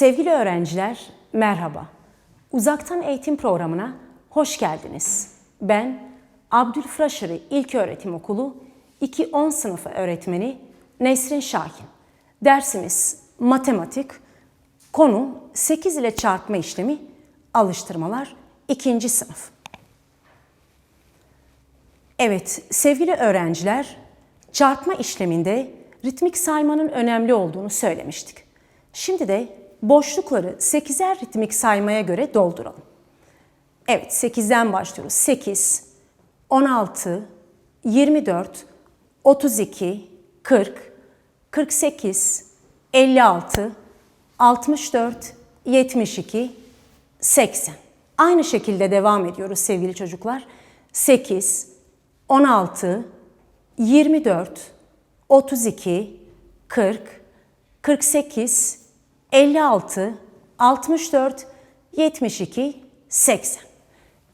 Sevgili öğrenciler, merhaba. Uzaktan eğitim programına hoş geldiniz. Ben Abdülfraşırı İlköğretim Okulu 2-10 sınıfı öğretmeni Nesrin Şahin. Dersimiz matematik, konu 8 ile çarpma işlemi, alıştırmalar 2. sınıf. Evet, sevgili öğrenciler, çarpma işleminde ritmik saymanın önemli olduğunu söylemiştik. Şimdi de boşlukları 8'er ritmik saymaya göre dolduralım. Evet, 8'den başlıyoruz. 8, 16, 24, 32, 40, 48, 56, 64, 72, 80. Aynı şekilde devam ediyoruz sevgili çocuklar. 8, 16, 24, 32, 40, 48, 56, 64, 72, 80.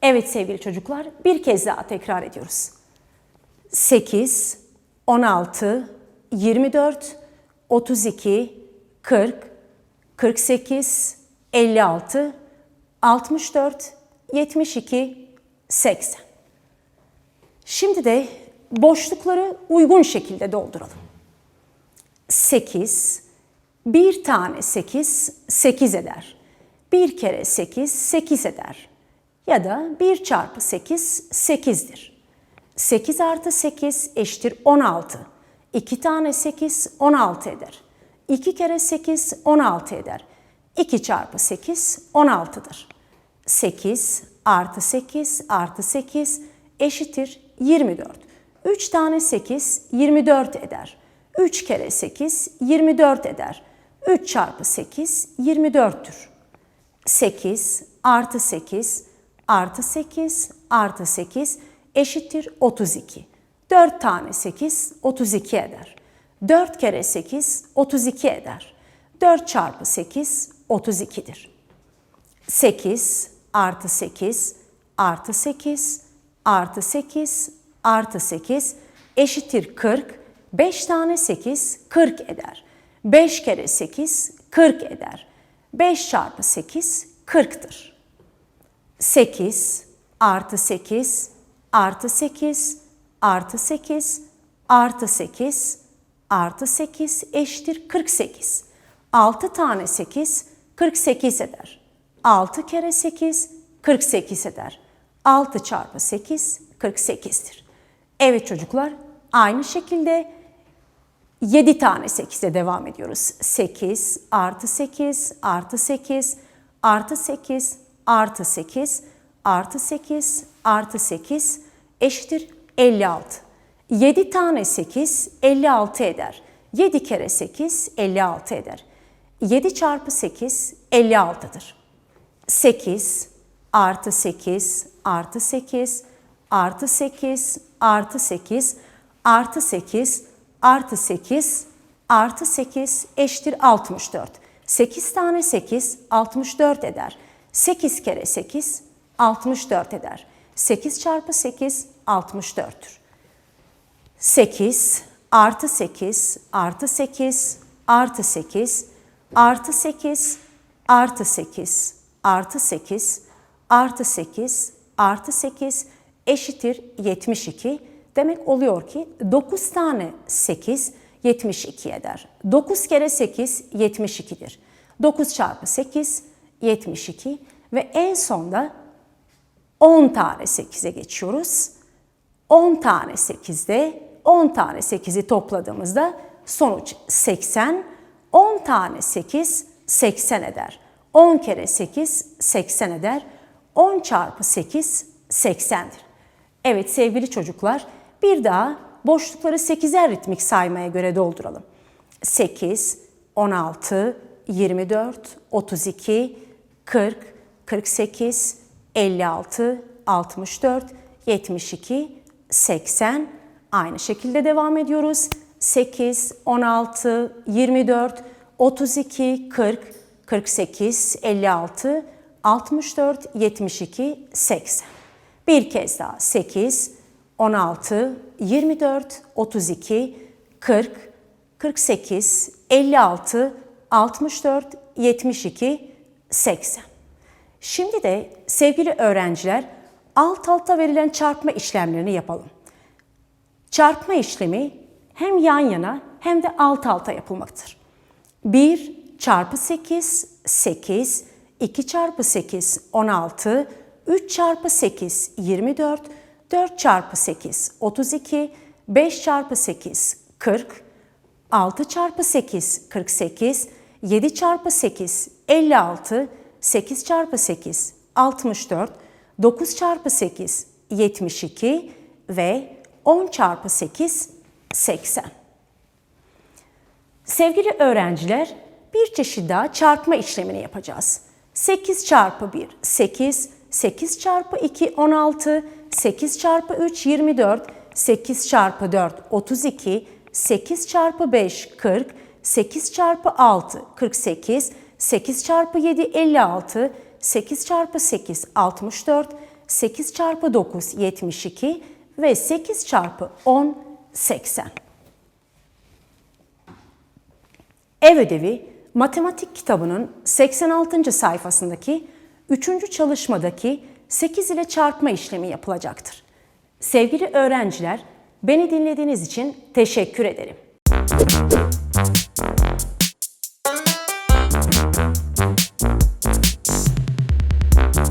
Evet sevgili çocuklar bir kez daha tekrar ediyoruz. 8, 16, 24, 32, 40, 48, 56, 64, 72, 80. Şimdi de boşlukları uygun şekilde dolduralım. 8, bir tane 8, 8 eder. Bir kere 8, 8 eder. Ya da 1 çarpı 8, 8'dir. 8 artı 8 eşittir 16. 2 tane 8, 16 eder. 2 kere 8, 16 eder. 2 çarpı 8, 16'dır. 8 artı 8 artı 8 eşittir 24. 3 tane 8, 24 eder. 3 kere 8, 24 eder. 3 çarpı 8, 24'tür. 8 artı 8 artı 8 artı 8 eşittir 32. 4 tane 8 32 eder. 4 kere 8 32 eder. 4 çarpı 8 32'dir. 8 artı 8 artı 8 artı 8 artı 8 eşittir 40. 5 tane 8 40 eder. 5 kere 8 40 eder. 5 çarpı 8 40'tır. 8 artı 8 artı 8 artı 8 artı 8 artı 8 eşittir 48. 6 tane 8 48 eder. 6 kere 8 48 eder. 6 çarpı 8 48'dir. Evet çocuklar aynı şekilde 7 tane 8'e devam ediyoruz. 8 artı 8 artı 8 artı 8 artı 8 artı 8 artı 8 eşittir 56. 7 tane 8 56 eder. 7 kere 8 56 eder. 7 çarpı 8 56'dır. 8 artı 8 artı 8 artı 8 artı 8 artı 8 artı 8 artı 8 eşittir 64. 8 tane 8 64 eder. 8 kere 8 64 eder. 8 çarpı 8 64'tür. 8 artı 8 artı 8 artı 8 artı 8 artı 8 artı 8 artı 8 artı 8 eşittir 72. Demek oluyor ki 9 tane 8 72 eder. 9 kere 8 72'dir. 9 çarpı 8 72 ve en sonda 10 tane 8'e geçiyoruz. 10 tane 8'de 10 tane 8'i topladığımızda sonuç 80. 10 tane 8 80 eder. 10 kere 8 80 eder. 10 çarpı 8 80'dir. Evet sevgili çocuklar bir daha boşlukları 8'er ritmik saymaya göre dolduralım. 8, 16, 24, 32, 40, 48, 56, 64, 72, 80. Aynı şekilde devam ediyoruz. 8, 16, 24, 32, 40, 48, 56, 64, 72, 80. Bir kez daha 8, 16, 24, 32, 40, 48, 56, 64, 72, 80. Şimdi de sevgili öğrenciler alt alta verilen çarpma işlemlerini yapalım. Çarpma işlemi hem yan yana hem de alt alta yapılmaktır. 1 çarpı 8, 8, 2 çarpı 8, 16, 3 çarpı 8, 24, 4 çarpı 8, 32, 5 çarpı 8, 40, 6 çarpı 8, 48, 7 çarpı 8, 56, 8 çarpı 8, 64, 9 çarpı 8, 72 ve 10 çarpı 8, 80. Sevgili öğrenciler, bir çeşit daha çarpma işlemini yapacağız. 8 çarpı 1, 8, 8 çarpı 2, 16, 8 çarpı 3, 24, 8 çarpı 4, 32, 8 çarpı 5, 40, 8 çarpı 6, 48, 8 çarpı 7, 56, 8 çarpı 8, 64, 8 çarpı 9, 72 ve 8 çarpı 10, 80. Ev ödevi matematik kitabının 86. sayfasındaki 3. çalışmadaki 8 ile çarpma işlemi yapılacaktır. Sevgili öğrenciler, beni dinlediğiniz için teşekkür ederim.